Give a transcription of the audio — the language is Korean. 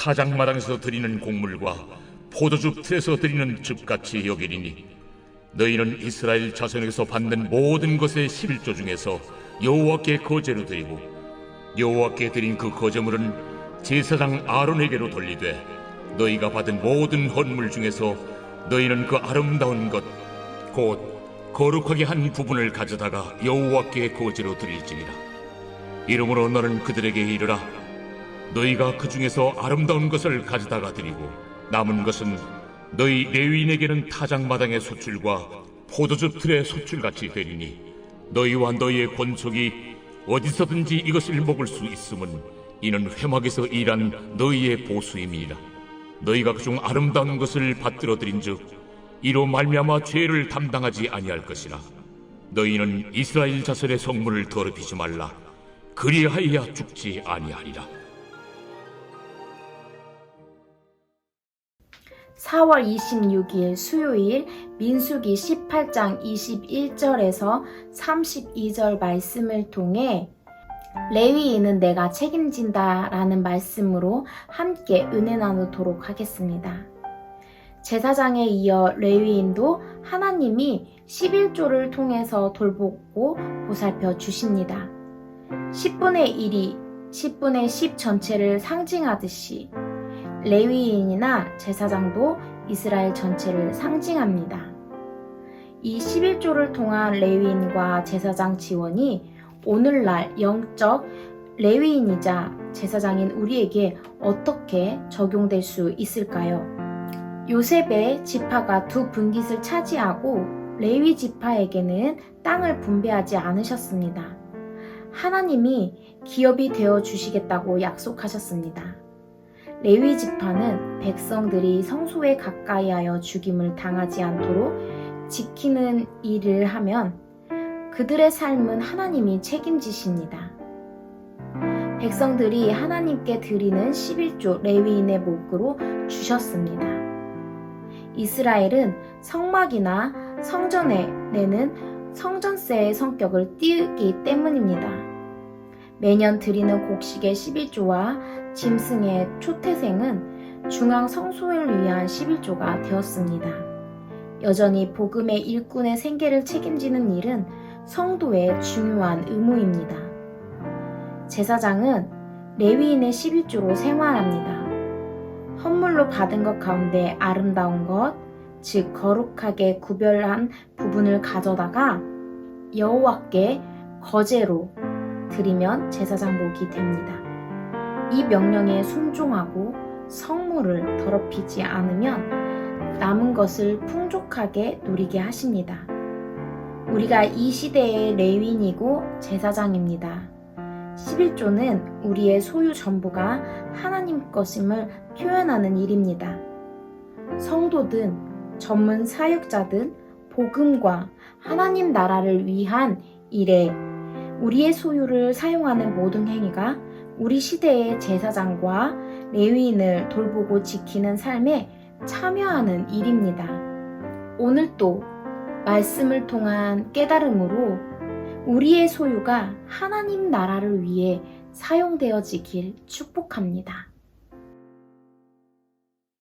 타작마당에서 드리는 곡물과 포도즙 틀에서 드리는 즙같이 여기리니 너희는 이스라엘 자손에게서 받는 모든 것의 11조 중에서 여호와께 거제로 드리고 여호와께 드린 그 거제물은 제사장 아론에게로 돌리되 너희가 받은 모든 헌물 중에서 너희는 그 아름다운 것 곧 거룩하게 한 부분을 가져다가 여호와께 거제로 드릴지니라. 이러므로 너는 그들에게 이르라 너희가 그 중에서 아름다운 것을 가져다가 드리고 남은 것은 너희 레위인에게는 타작마당의 소출과 포도즙 틀의 소출같이 되리니 너희와 너희의 권속이 어디서든지 이것을 먹을 수 있음은 이는 회막에서 일한 너희의 보수임이라. 너희가 그중 아름다운 것을 받들어 드린즉 이로 말미암아 죄를 담당하지 아니할 것이라. 너희는 이스라엘 자손의 성물을 더럽히지 말라. 그리하여야 죽지 아니하리라 4월 26일 수요일 민수기 18장 21절에서 32절 말씀을 통해 레위인은 내가 책임진다 라는 말씀으로 함께 은혜 나누도록 하겠습니다. 제사장에 이어 레위인도 하나님이 11조를 통해서 돌보고 보살펴 주십니다. 10분의 1이 10분의 10 전체를 상징하듯이 레위인이나 제사장도 이스라엘 전체를 상징합니다. 이 11조를 통한 레위인과 제사장 지원이 오늘날 영적 레위인이자 제사장인 우리에게 어떻게 적용될 수 있을까요? 요셉의 지파가 두 분깃을 차지하고 레위 지파에게는 땅을 분배하지 않으셨습니다. 하나님이 기업이 되어 주시겠다고 약속하셨습니다. 레위 지파는 백성들이 성소에 가까이하여 죽임을 당하지 않도록 지키는 일을 하면 그들의 삶은 하나님이 책임지십니다. 백성들이 하나님께 드리는 11조 레위인의 목으로 주셨습니다. 이스라엘은 성막이나 성전에 내는 성전세의 성격을 띄우기 때문입니다. 매년 드리는 곡식의 11조와 짐승의 초태생은 중앙 성소를 위한 11조가 되었습니다. 여전히 복음의 일꾼의 생계를 책임지는 일은 성도의 중요한 의무입니다. 제사장은 레위인의 11조로 생활합니다. 헌물로 받은 것 가운데 아름다운 것, 즉 거룩하게 구별한 부분을 가져다가 여호와께 거제로 드리면 제사장 목이 됩니다. 이 명령에 순종하고 성물을 더럽히지 않으면 남은 것을 풍족하게 누리게 하십니다. 우리가 이 시대의 레윈이고 제사장입니다. 11조는 우리의 소유 전부가 하나님 것임을 표현하는 일입니다. 성도든 전문 사역자든 복음과 하나님 나라를 위한 일에 우리의 소유를 사용하는 모든 행위가 우리 시대의 제사장과 레위인을 돌보고 지키는 삶에 참여하는 일입니다. 오늘도 말씀을 통한 깨달음으로 우리의 소유가 하나님 나라를 위해 사용되어지길 축복합니다.